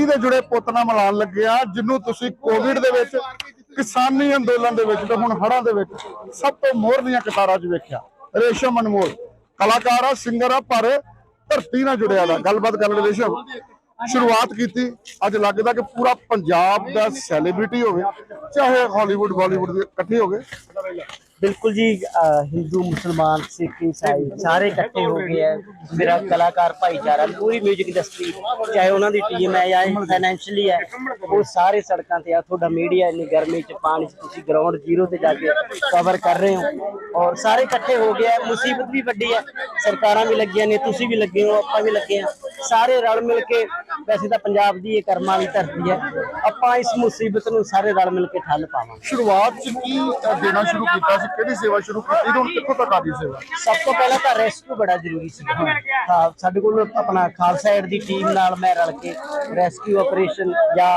ਧਰਤੀ ਦੇ ਜੁੜੇ ਪੁੱਤ ਨਾਲ ਮਿਲਾਉਣ ਲੱਗੇ ਆ ਜਿਹਨੂੰ ਤੁਸੀਂ ਕੋਵਿਡ ਦੇ ਵਿੱਚ ਕਿਸਾਨੀ ਅੰਦੋਲਨ ਦੇ ਵਿੱਚ ਤੇ ਹੁਣ ਹੜ੍ਹਾਂ ਦੇ ਵਿੱਚ ਸਭ ਤੋਂ ਮੋਹਰਲੀਆਂ ਕਤਾਰਾਂ 'ਚ ਵੇਖਿਆ। ਰੇਸ਼ਮ ਅਨਮੋਲ, ਕਲਾਕਾਰ ਆ ਸਿੰਗਰ ਆ, ਪਰ ਧਰਤੀ ਨਾਲ ਜੁੜਿਆ ਦਾ ਗੱਲਬਾਤ ਕਰਨ ਰੇਸ਼ਮ। ਸ਼ੁਰੂਆਤ ਕੀਤੀ, ਅੱਜ ਲੱਗਦਾ ਕਿ ਪੂਰਾ ਪੰਜਾਬ ਦਾ ਸੈਲੀਬ੍ਰਿਟੀ ਹੋਵੇ, ਚਾਹੇ ਹਾਲੀਵੁੱਡ ਬਾਲੀਵੁੱਡ ਦੇ ਇਕੱਠੇ ਹੋ ਗਏ ਬਿਲਕੁਲ ਜੀ ਹਿੰਦੂ, ਮੁਸਲਮਾਨ, ਸਿੱਖ, ਈਸਾਈ ਸਾਰੇ ਇਕੱਠੇ ਹੋ ਗਏ ਹੈ ਮੇਰਾ ਕਲਾਕਾਰ ਭਾਈਚਾਰਾ, ਪੂਰੀ 뮤직 ਇੰਡਸਟਰੀ ਚਾਹੇ ਉਹਨਾਂ ਦੀ ਟੀਮ ਹੈ ਜਾਂ ਫਾਈਨੈਂਸ਼ੀਅਲੀ ਹੈ, ਉਹ ਸਾਰੇ ਸੜਕਾਂ ਤੇ ਆ। ਤੁਹਾਡਾ ਮੀਡੀਆ ਇੰਨੀ ਗਰਮੀ ਚ, ਪਾਣੀ ਚ, ਤੁਸੀਂ ਗਰਾਊਂਡ ਜ਼ੀਰੋ ਤੇ ਜਾ ਕੇ ਕਵਰ ਕਰ ਰਹੇ ਹੋ। ਔਰ ਸਾਰੇ ਇਕੱਠੇ ਹੋ ਗਏ ਹੈ ਮੁਸੀਬਤ ਵੀ ਵੱਡੀ ਹੈ। ਸਰਕਾਰਾਂ ਵੀ ਲੱਗੀਆਂ ਨੇ, ਤੁਸੀਂ ਵੀ ਲੱਗੇ ਹੋ, ਆਪਾਂ ਵੀ ਲੱਗੇ ਹਾਂ ਸਾਰੇ ਰਲ ਮਿਲ ਕੇ ਵੈਸੇ ਤਾਂ ਪੰਜਾਬ ਦੀ ਇਹ ਕਰਮਾਂ ਦੀ ਧਰਤੀ ਹੈ। ਆਪਾਂ ਇਸ ਮੁਸੀਬਤ ਨੂੰ ਸਾਰੇ ਰਲ ਮਿਲ ਕੇ ਠੱਲ ਪਾਵਾਂਗੇ। ਸ਼ੁਰੂਆਤ 'ਚ ਕੀ ਦੇਣਾ ਸ਼ੁਰੂ ਕੀਤਾ ਸੀ? ਕਿਹੜੀ ਸੇਵਾ ਸ਼ੁਰੂ ਕੀਤੀ? ਤੇ ਹੁਣ ਕਿੱਥੋਂ ਤੱਕ ਆ ਗਈ ਸੇਵਾ? ਸਭ ਤੋਂ ਪਹਿਲਾਂ ਤਾਂ ਰੈਸਕਿਊ ਬੜਾ ਜ਼ਰੂਰੀ ਸੀ। ਹਾਂ ਸਾਡੇ ਕੋਲ ਆਪਣਾ ਖਾਲਸਾ ਏਡ ਦੀ ਟੀਮ ਨਾਲ ਮੈਂ ਰਲ ਕੇ ਰੈਸਕਿਊ ਆਪਰੇਸ਼ਨ ਜਾਂ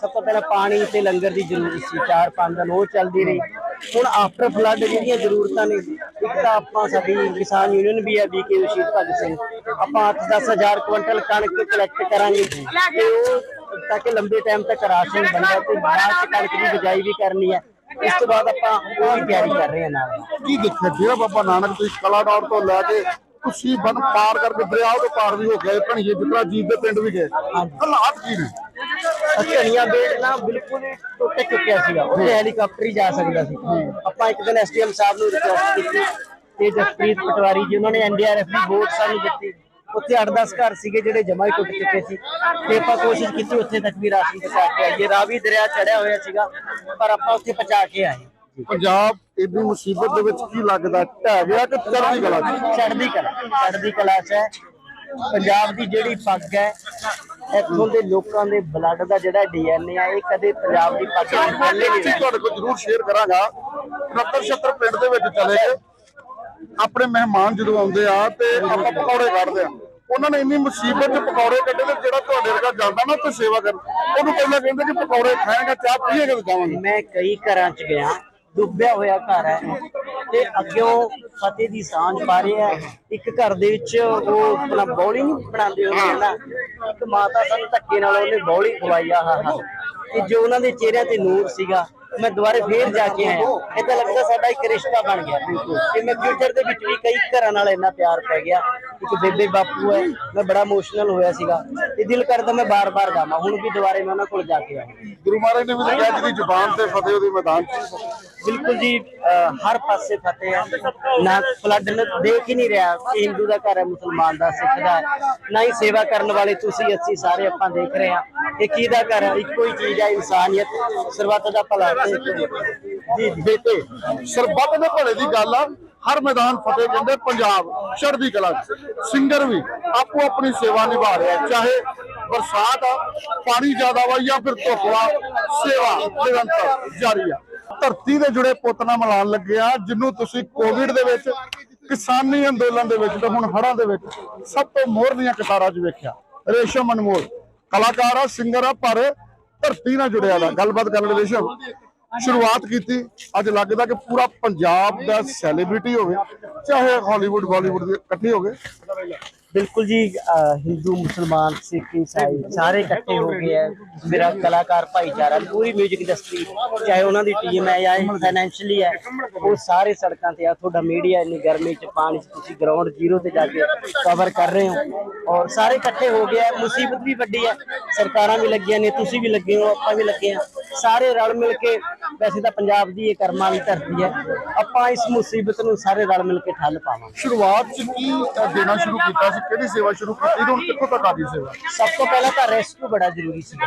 ਸਭ ਤੋਂ ਪਹਿਲਾਂ ਪਾਣੀ ਤੇ ਲੰਗਰ ਦੀ ਜ਼ਰੂਰਤ ਸੀ। ਚਾਰ ਪੰਜ ਦਿਨ ਉਹ ਚੱਲਦੀ ਰਹੀ। ਹੁਣ ਆਫਟਰ ਫਲੱਡ ਜਿਹੜੀਆਂ ਜ਼ਰੂਰਤਾਂ ਨੇ। ਤਾਂ ਆਪਾਂ ਸਾਡੀ ਕਿਸਾਨ ਯੂਨੀਅਨ ਵੀ ਹੈ ਬੀਕੇ ਸ਼ਹੀਦ ਭਗਤ ਸਿੰਘ ਆਪਾਂ 8-10 ਹਜ਼ਾਰ ਕੁਇੰਟਲ ਕਣਕ ਕਲੈਕਟ ਕਰਾਂਗੇ ਤੇ ਉਹ ਤਾਂ ਕਿ ਲੰਬੇ ਟਾਈਮ ਤੱਕ ਰਾਸ਼ਨ ਬਣਦਾ ਤੇ ਬਾਅਦ ਚ ਕਣਕ ਦੀ ਬਿਜਾਈ ਵੀ ਕਰਨੀ ਹੈ। ਇਸ ਤੋਂ ਬਾਅਦ ਆਪਾਂ ਉਹ ਵੀ ਤਿਆਰੀ ਕਰ ਰਹੇ ਹਾਂ ਨਾਲ। ਕੀ ਦੇਖਿਆ? ਜਿਹੜਾ ਬਾਬਾ ਨਾਨਕ ਤੁਸੀਂ ਕਲਾਡੌਰ ਤੋਂ ਲੈ ਕੇ ਤੁਸੀਂ ਬਨ ਪਾਰ ਕਰਕੇ ਦਰਿਆ ਤੋਂ ਪਾਰ ਵੀ ਹੋ ਗਏ ਭਣੀਏ ਜਿਤਨਾ ਜੀਤ ਦੇ ਪਿੰਡ ਵੀ ਗਏ। ਹਾਲਾਤ ਕੀ ਨੇ? ਧਨੀਆ ਬੇੜ ਨਾ ਬਿਲਕੁਲ ਹੀ ਟੁੱਟ ਚੁੱਕਿਆ ਸੀਗਾ। ਉੱਥੇ ਹੈਲੀਕਾਪਟਰ ਹੀ ਜਾ ਸਕਦਾ ਸੀ। ਆਪਾਂ ਇੱਕ ਦਿਨ ਐਸਡੀਐਮ ਸਾਹਿਬ ਨੂੰ ਰਿਕੁਐਸਟ ਕੀਤੀ ਤੇ ਜਸਪ੍ਰੀਤ ਪਟਵਾਰੀ ਜੀ ਉਹਨਾਂ ਨੇ ਐਨਡੀਆਰਐਫ ਦੀ ਵੋਟ ਸਾਨੂੰ ਦਿੱਤੀ। ਉੱਥੇ 8-10 ਘਰ ਸੀਗੇ ਜਿਹੜੇ ਜਮਾ ਹੀ ਟੁੱਟ ਚੁੱਕੇ ਸੀ। ਤੇ ਆਪਾਂ ਕੋਸ਼ਿਸ਼ ਕੀਤੀ ਉੱਥੇ ਤੱਕ ਵੀ ਰਾਸ਼ਨ ਪਹੁੰਚਾ ਕੇ ਆਈਏ। ਰਾਵੀ ਦਰਿਆ ਚੜਿਆ ਹੋਇਆ ਸੀਗਾ ਪਰ ਆਪਾਂ ਉੱਥੇ ਪਹੁੰਚਾ ਕੇ ਆਏ। ਪੰਜਾਬ ਇੰਨੀ ਮੁਸੀਬਤ ਦੇ ਵਿੱਚ ਕੀ ਲੱਗਦਾ? ਢਹਿ ਗਿਆ ਕਿ ਚੜ੍ਹਦੀ ਕਲਾ ਚੜ੍ਹਦੀ ਕਲਾ ਚੜ੍ਹਦੀ ਕਲਾ 'ਚ ਹੈ। ਪੰਜਾਬ ਦੀ ਜਿਹੜੀ ਪੱਗ ਹੈ ਇੱਥੋਂ ਦੇ ਲੋਕਾਂ ਦੇ ਬਲੱਡ ਦਾ ਜਿਹੜਾ ਡੀਐਨਏ ਆ ਇਹ ਕਦੇ ਪੰਜਾਬ ਦੀ ਪੱਗ ਨੂੰ ਪਹਿਲੇ ਨਹੀਂ ਚੀਜ਼ ਤੁਹਾਡੇ ਕੋਲ ਜ਼ਰੂਰ ਸ਼ੇਅਰ ਕਰਾਂਗਾ। 69 76 ਪਿੰਡ ਦੇ ਵਿੱਚ ਚਲੇ ਗਏ। ਆਪਣੇ ਮਹਿਮਾਨ ਜਦੋਂ ਆਉਂਦੇ ਆ ਤੇ ਆਪਾਂ ਪਕੌੜੇ ਕੱਢਦੇ ਆ। ਉਹਨਾਂ ਨੇ ਇੰਨੀ ਮੁਸੀਬਤ ਚ ਪਕੌੜੇ ਕੱਢੇ ਤੇ ਜਿਹੜਾ ਤੁਹਾਡੇ ਵਰਗਾ ਜਾਂਦਾ ਨਾ ਤੇ ਸੇਵਾ ਕਰ ਉਹਨੂੰ ਪਹਿਲਾਂ ਕਹਿੰਦੇ ਕਿ ਪਕੌੜੇ ਖਾਏਗਾ ਚਾਹ ਪੀਏਗਾ ਤੇ ਜਾਵਾਂਗੇ ਮੈਂ ਕਈ ਘਰਾਂ 'ਚ ਗਿਆ। ਡੁੱਬਿਆ ਹੋਇਆ ਘਰ ਹੈ। ਤੇ ਅੱਗਿਓਂ ਫਤਿਹ ਦੀ ਸਾਂਝ ਪਾ ਰਿਹਾ ਹੈ। ਇੱਕ ਘਰ ਦੇ ਵਿੱਚ ਉਹ ਆਪਣਾ ਬੌਲੀ ਨਹੀਂ ਬਣਾਉਂਦੇ ਹੁੰਦੇ ਨਾ? ਇੱਕ ਮਾਤਾ ਸਾਨੂੰ ਧੱਕੇ ਨਾਲ ਉਹਨੇ ਬੌਲੀ ਖਵਾਈ ਆ ਹਾਂ ਹਾਂ। ਤੇ ਜੋ ਉਹਨਾਂ ਦੇ ਚਿਹਰਿਆਂ ਤੇ ਨੂਰ ਸੀਗਾ ਮੈਂ ਦੁਬਾਰੇ ਫੇਰ ਜਾ ਕੇ ਆਇਆ। ਤਾਂ ਲੱਗਦਾ ਸਾਡਾ ਇੱਕ ਰਿਸ਼ਤਾ ਬਣ ਗਿਆ। ਤੇ ਮੈਂ ਫਿਊਚਰ ਦੇ ਵਿੱਚ ਵੀ ਕਈ ਘਰਾਂ ਨਾਲ ਇੰਨਾ ਪਿਆਰ ਪੈ ਗਿਆ। ਇੱਕ ਬੇਬੇ ਬਾਪੂ ਹੈ ਮੈਂ ਬੜਾ ਇਮੋਸ਼ਨਲ ਹੋਇਆ ਸੀਗਾ। ਤੇ ਦਿਲ ਕਰਦਾ ਮੈਂ ਬਾਰ-ਬਾਰ ਗਾਵਾਂ ਹੁਣ ਵੀ ਦੁਬਾਰੇ ਮੈਂ ਉਹਨਾਂ ਕੋਲ ਜਾ ਕੇ ਆਇਆ ਗੁਰੂ ਮਹਾਰਾਜ ਨੇ ਵੀ ਕਿਹਾ ਜਿਹਦੀ ਜ਼ੁਬਾਨ ਤੇ ਫਤਿਹ ਉਹਦੀ ਮੈਦਾਨ ਚ ਬਿਲਕੁਲ ਜੀ ਹਰ ਪਾਸੇ ਫਤਿਹ ਹੈ ਨਾ ਫਲੱਡ ਨੂੰ ਦੇਖ ਹੀ ਨਹੀਂ ਰਿਹਾ ਕਿ ਹਿੰਦੂ ਦਾ ਘਰ ਹੈ ਮੁਸਲਮਾਨ ਦਾ ਸਿੱਖ ਦਾ। ਨਾ ਹੀ ਸੇਵਾ ਕਰਨ ਵਾਲੇ ਤੁਸੀਂ ਅਸੀਂ ਸਾਰੇ ਆਪਾਂ ਦੇਖ ਰਹੇ ਹਾਂ ਇਹ ਕਿਹਦਾ ਘਰ ਹੈ। ਇੱਕੋ ਹੀ ਚੀਜ਼ ਹੈ ਇਨਸਾਨੀਅਤ ਸਰਬੱਤ ਦਾ ਭਲਾ। ਜੀ ਬੇਟੇ, ਸਰਬੱਤ ਦੇ ਭਲੇ ਦੀ ਗੱਲ ਆ। ਹਰ ਮੈਦਾਨ ਫਤਿਹ ਕਹਿੰਦੇ, ਪੰਜਾਬ, ਚੜ੍ਹਦੀ ਕਲਾ ਸਿੰਗਰ ਵੀ ਆਪੋ ਆਪਣੀ ਸੇਵਾ ਨਿਭਾ ਰਿਹਾ ਚਾਹੇ ਬਰਸਾਤ ਆ, ਪਾਣੀ ਜ਼ਿਆਦਾ ਵਾ ਜਾਂ ਫਿਰ ਧੁੱਪ ਵਾ, ਸੇਵਾ ਨਿਰੰਤਰ ਜਾਰੀ ਆ। ਧਰਤੀ ਦੇ ਜੁੜੇ ਪੁੱਤ ਨਾਲ ਮਿਲਾਉਣ ਲੱਗੇ ਆ ਜਿਹਨੂੰ ਤੁਸੀਂ ਕੋਵਿਡ ਦੇ ਵਿੱਚ, ਕਿਸਾਨੀ ਅੰਦੋਲਨ ਦੇ ਵਿੱਚ ਤੇ ਹੁਣ ਹੜ੍ਹਾਂ ਦੇ ਵਿੱਚ ਸਭ ਤੋਂ ਮੋਹਰ ਦੀਆਂ ਕਤਾਰਾਂ 'ਚ ਵੇਖਿਆ। ਰੇਸ਼ਮ ਅਨਮੋਲ ਕਲਾਕਾਰ ਆ ਸਿੰਗਰ ਆ, ਪਰ ਧਰਤੀ ਨਾਲ ਜੁੜਿਆ ਦਾ ਗੱਲਬਾਤ ਕਰਨ ਰੇਸ਼ਮ। ਸ਼ੁਰੂਆਤ ਕੀਤੀ। ਅੱਜ ਲੱਗਦਾ ਕਿ ਪੂਰਾ ਪੰਜਾਬ ਦਾ ਸੈਲੀਬ੍ਰਿਟੀ ਹੋਵੇ, ਚਾਹੇ ਹਾਲੀਵੁੱਡ ਬਾਲੀਵੁੱਡ ਦੇ ਇਕੱਠੇ ਹੋ ਬਿਲਕੁਲ ਜੀ ਹਿੰਦੂ, ਮੁਸਲਮਾਨ, ਸਿੱਖ, ਈਸਾਈ, ਸਾਰੇ ਇਕੱਠੇ ਹੋ ਗਏ ਹੈ ਮੇਰਾ ਕਲਾਕਾਰ ਭਾਈਚਾਰਾ ਪੂਰੀ 뮤직 ਇੰਡਸਟਰੀ ਚਾਹੇ ਉਹਨਾਂ ਦੀ ਟੀਮ ਹੈ ਜਾਂ ਫਾਈਨੈਂਸ਼ੀਅਲੀ ਹੈ ਉਹ ਸਾਰੇ ਸੜਕਾਂ ਤੇ ਆ। ਤੁਹਾਡਾ ਮੀਡੀਆ ਇੰਨੀ ਗਰਮੀ ਚ, ਪਾਣੀ ਚ, ਤੁਸੀਂ ਗਰਾਊਂਡ ਜ਼ੀਰੋ ਤੇ ਜਾ ਕੇ ਕਵਰ ਕਰ ਰਹੇ ਹੋ। ਔਰ ਸਾਰੇ ਇਕੱਠੇ ਹੋ ਗਏ ਹੈ ਮੁਸੀਬਤ ਵੀ ਵੱਡੀ ਹੈ ਸਰਕਾਰਾਂ ਵੀ ਲੱਗੀਆਂ ਨੇ, ਤੁਸੀਂ ਵੀ ਲੱਗੇ ਹੋ, ਆਪਾਂ ਵੀ ਲੱਗੇ ਹਾਂ ਸਾਰੇ ਰਲ ਮਿਲ ਕੇ ਵੈਸੇ ਤਾਂ ਪੰਜਾਬ ਦੀ ਇਹ ਕਰਮਾਂ ਦੀ ਧਰਤੀ ਹੈ ਆਪਾਂ ਇਸ ਮੁਸੀਬਤ ਨੂੰ ਸਾਰੇ ਰਲ ਮਿਲ ਕੇ ਠੱਲ ਪਾਵਾਂਗੇ। ਸ਼ੁਰੂਆਤ 'ਚ ਕੀ ਦੇਣਾ ਸ਼ੁਰੂ ਕੀਤਾ ਸੀ? ਕਿਹੜੀ ਸੇਵਾ ਸ਼ੁਰੂ ਕੀਤੀ ਤੇ ਹੁਣ ਕਿੱਥੋਂ ਤੱਕ ਆ ਗਈ ਸੇਵਾ? ਸਭ ਤੋਂ ਪਹਿਲਾਂ ਤਾਂ ਰੈਸਕਿਊ ਬੜਾ ਜ਼ਰੂਰੀ ਸੀ।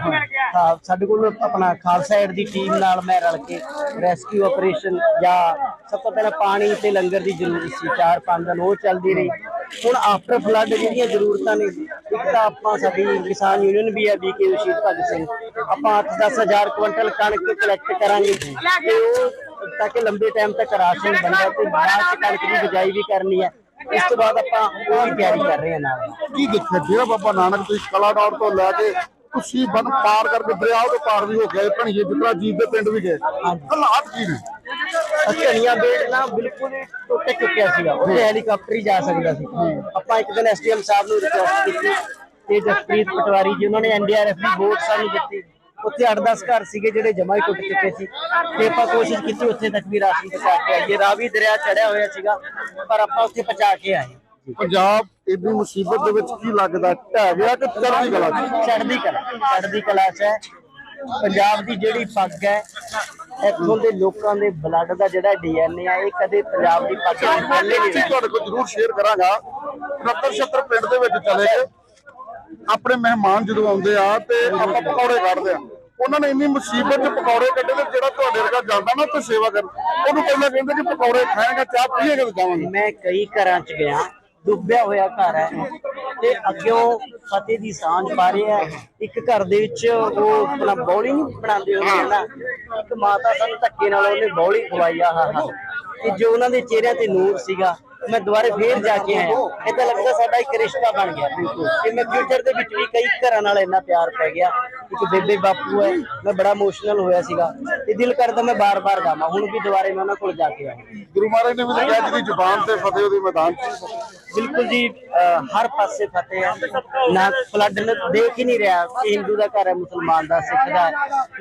ਹਾਂ ਸਾਡੇ ਕੋਲ ਆਪਣਾ ਖਾਲਸਾ ਏਡ ਦੀ ਟੀਮ ਨਾਲ ਮੈਂ ਰਲ ਕੇ ਰੈਸਕਿਊ ਆਪਰੇਸ਼ਨ ਜਾਂ ਸਭ ਤੋਂ ਪਹਿਲਾਂ ਪਾਣੀ ਤੇ ਲੰਗਰ ਦੀ ਜ਼ਰੂਰਤ ਸੀ। ਚਾਰ ਪੰਜ ਦਿਨ ਉਹ ਚੱਲਦੀ ਰਹੀ। ਹੁਣ ਆਫਟਰ ਫਲੱਡ ਜਿਹੜੀਆਂ ਜ਼ਰੂਰਤਾਂ ਨੇ, ਇੱਕ ਤਾਂ ਆਪਾਂ ਸਾਡੀ ਕਿਸਾਨ ਯੂਨੀਅਨ ਵੀ ਹੈ ਬੀਕੇ ਸ਼ਹੀਦ ਭਗਤ ਸਿੰਘ। ਆਪਾਂ 8-10 ਹਜ਼ਾਰ ਕੁਇੰਟਲ ਕਣਕ ਕਲੈਕਟ ਕਰਾਂਗੇ। ਤੇ ਉਹ ਤਾਂ ਕਿ ਲੰਬੇ ਟਾਈਮ ਤੱਕ ਰਾਸ਼ਨ ਬਣਦਾ ਤੇ ਬਾਅਦ ਚ ਕਣਕ ਦੀ ਬਿਜਾਈ ਵੀ ਕਰਨੀ ਹੈ ਇਸ ਤੋਂ ਬਾਅਦ ਆਪਾਂ ਉਹ ਵੀ ਤਿਆਰੀ ਕਰ ਰਹੇ ਹਾਂ ਨਾਲ। ਕੀ ਦੇਖਿਆ? ਜਿਹੜਾ ਬਾਬਾ ਨਾਨਕ ਤੁਸੀਂ ਕਲਾਡੌਰ ਤੋਂ ਲੈ ਕੇ ਤੁਸੀਂ ਬਨ ਪਾਰ ਕਰਕੇ ਦਰਿਆ ਤੋਂ ਪਾਰ ਵੀ ਹੋ ਗਏ ਭਣੀਏ ਜਿਤਨਾ ਜੀਤ ਦੇ ਪਿੰਡ ਵੀ ਗਏ। ਹਾਲਾਤ ਕੀ ਨੇ? ਧਨੀਆ ਬੇੜ ਨਾ ਬਿਲਕੁਲ ਹੀ ਟੁੱਟ ਚੁੱਕਿਆ ਸੀਗਾ। ਉੱਥੇ ਹੈਲੀਕਾਪਟਰ ਹੀ ਜਾ ਸਕਦਾ ਸੀ। ਆਪਾਂ ਇੱਕ ਦਿਨ ਐਸਡੀਐਮ ਸਾਹਿਬ ਨੂੰ ਰਿਕੁਐਸਟ ਕੀਤੀ ਤੇ ਜਸਪ੍ਰੀਤ ਪਟਵਾਰੀ ਜੀ ਉਹਨਾਂ ਨੇ ਐਨਡੀਆਰਐਫ ਦੀ ਵੋਟ ਸਾਨੂੰ ਦਿੱਤੀ। ਉੱਥੇ 8-10 ਘਰ ਸੀਗੇ ਜਿਹੜੇ ਜਮਾ ਹੀ ਟੁੱਟ ਚੁੱਕੇ ਸੀ। ਤੇ ਆਪਾਂ ਕੋਸ਼ਿਸ਼ ਕੀਤੀ ਉੱਥੇ ਤੱਕ ਵੀ ਰਾਸ਼ਨ ਪਹੁੰਚਾ ਕੇ ਆਈਏ। ਰਾਵੀ ਦਰਿਆ ਚੜਿਆ ਹੋਇਆ ਸੀਗਾ ਪਰ ਆਪਾਂ ਉੱਥੇ ਪਹੁੰਚਾ ਕੇ ਆਏ। ਪੰਜਾਬ ਇੰਨੀ ਮੁਸੀਬਤ ਦੇ ਵਿੱਚ ਕੀ ਲੱਗਦਾ? ਢਹਿ ਗਿਆ ਕਿ ਚੜ੍ਹਦੀ ਕਲਾ ਚ? ਚੜ੍ਹਦੀ ਕਲਾ ਚੜ੍ਹਦੀ ਕਲਾ 'ਚ ਹੈ। ਪੰਜਾਬ ਦੀ ਜਿਹੜੀ ਪੱਗ ਹੈ ਇੱਥੋਂ ਦੇ ਲੋਕਾਂ ਦੇ ਬਲੱਡ ਦਾ ਜਿਹੜਾ ਡੀਐਨਏ ਆ ਇਹ ਕਦੇ ਪੰਜਾਬ ਦੀ ਪੱਗ ਨਾਲ ਥੱਲੇ ਨਹੀਂ। ਤੁਹਾਡੇ ਕੋਲ ਜ਼ਰੂਰ ਸ਼ੇਅਰ ਕਰਾਂਗਾ। 77 76 ਪਿੰਡ ਦੇ ਵਿੱਚ ਚਲੇ ਗਏ। ਆਪਣੇ ਮਹਿਮਾਨ ਜਦੋਂ ਆਉਂਦੇ ਆ ਤੇ ਆਪਾਂ ਪਕੌੜੇ ਕੱਢਦੇ ਆ। ਉਹਨਾਂ ਨੇ ਇੰਨੀ ਮੁਸੀਬਤ ਚ ਪਕੌੜੇ ਕੱਢੇ ਤੇ ਜਿਹੜਾ ਤੁਹਾਡੇ ਵਰਗਾ ਜਾਂਦਾ ਨਾ ਤੇ ਸੇਵਾ ਕਰ ਉਹਨੂੰ ਪਹਿਲਾਂ ਕਹਿੰਦੇ ਕਿ ਪਕੌੜੇ ਖਾਏਗਾ ਚਾਹ ਪੀਏਗਾ ਤੇ ਜਾਵਾਂਗੇ ਮੈਂ ਕਈ ਘਰਾਂ 'ਚ ਗਿਆ। ਡੁੱਬਿਆ ਹੋਇਆ ਘਰ ਹੈ ਤੇ ਅੱਗਿਓਂ ਫਤਿਹ ਦੀ ਸਾਂਝ ਪਾ ਰਿਹਾ ਇੱਕ ਘਰ ਦੇ ਵਿੱਚ ਉਹ ਆਪਣਾ ਬੌਲੀ ਨਹੀਂ ਬਣਾਉਂਦੇ ਹੁੰਦੇ ਨਾ? ਇੱਕ ਮਾਤਾ ਸਾਨੂੰ ਧੱਕੇ ਨਾਲ ਉਹਨੇ ਬੌਲੀ ਖਵਾਈ ਆ ਤੇ ਜੋ ਉਹਨਾਂ ਦੇ ਚਿਹਰਿਆਂ ਤੇ ਨੂਰ ਸੀਗਾ ਮੈਂ ਦੁਬਾਰੇ ਫੇਰ ਜਾ ਕੇ ਆਇਆ। ਏਦਾਂ ਲੱਗਦਾ ਸਾਡਾ ਇੱਕ ਰਿਸ਼ਤਾ ਬਣ ਗਿਆ ਤੇ ਮੈਂ ਫਿਊਚਰ ਦੇ ਵਿੱਚ ਵੀ ਕਈ ਘਰਾਂ ਨਾਲ ਇੰਨਾ ਪਿਆਰ ਪੈ ਗਿਆ ਇੱਕ ਬੇਬੇ ਬਾਪੂ ਹੈ ਮੈਂ ਬੜਾ ਇਮੋਸ਼ਨਲ ਹੋਇਆ ਸੀਗਾ ਤੇ ਦਿਲ ਕਰਦਾ ਮੈਂ ਬਾਰ-ਬਾਰ ਗਾਵਾਂ। ਹੁਣ ਵੀ ਦੁਬਾਰੇ ਮੈਂ ਉਹਨਾਂ ਕੋਲ ਜਾ ਕੇ ਆਇਆ ਗੁਰੂ ਮਹਾਰਾਜ ਨੇ ਵੀ ਕਿਹਾ ਜਿਹਦੀ ਜ਼ੁਬਾਨ ਤੇ ਫਤਿਹ ਉਹਦੀ ਮੈਦਾਨ ਬਿਲਕੁਲ ਜੀ ਹਰ ਪਾਸੇ ਫਤਿਹ ਹੈ ਨਾ ਫਲੱਡ ਨੂੰ ਦੇਖ ਹੀ ਨਹੀਂ ਰਿਹਾ ਕਿ ਹਿੰਦੂ ਦਾ ਘਰ ਹੈ ਮੁਸਲਮਾਨ ਦਾ ਸਿੱਖ ਦਾ।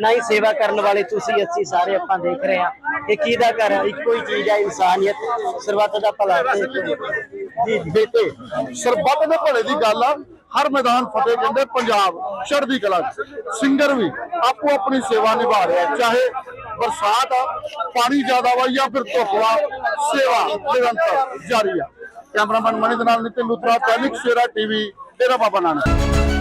ਨਾ ਹੀ ਸੇਵਾ ਕਰਨ ਵਾਲੇ ਤੁਸੀਂ ਅਸੀਂ ਸਾਰੇ ਆਪਾਂ ਦੇਖ ਰਹੇ ਹਾਂ। ਕਿ ਕਿਹਦਾ ਘਰ ਹੈ ਇੱਕੋ ਹੀ ਚੀਜ਼ ਹੈ ਇਨਸਾਨੀਅਤ। ਸਰਬੱਤ ਦਾ ਭਲਾ ਤੇ ਜੀ ਬੇਟੇ ਸਰਬੱਤ ਦੇ ਭਲੇ ਦੀ ਗੱਲ ਆ। ਹਰ ਮੈਦਾਨ ਫਤਿਹ ਕਹਿੰਦੇ ਪੰਜਾਬ, ਚੜ੍ਹਦੀ ਕਲਾ ਸਿੰਗਰ ਵੀ ਆਪੋ ਆਪਣੀ ਸੇਵਾ ਨਿਭਾ ਰਿਹਾ। ਚਾਹੇ ਬਰਸਾਤ ਆ, ਪਾਣੀ ਜ਼ਿਆਦਾ ਵਾ ਜਾਂ ਫਿਰ ਧੁੱਪ ਸੇਵਾ ਨਿਰੰਤਰ ਜਾਰੀ ਆ। ਕੈਮਰਾਮੈਨ ਮਨੀ ਦੇ ਨਾਲ ਨਿਤਿਨ ਲੁਤਰਾ ਦੈਨਿਕ ਸਵੇਰਾ ਟੀਵੀ, ਡੇਰਾ ਬਾਬਾ ਨਾਨਕ।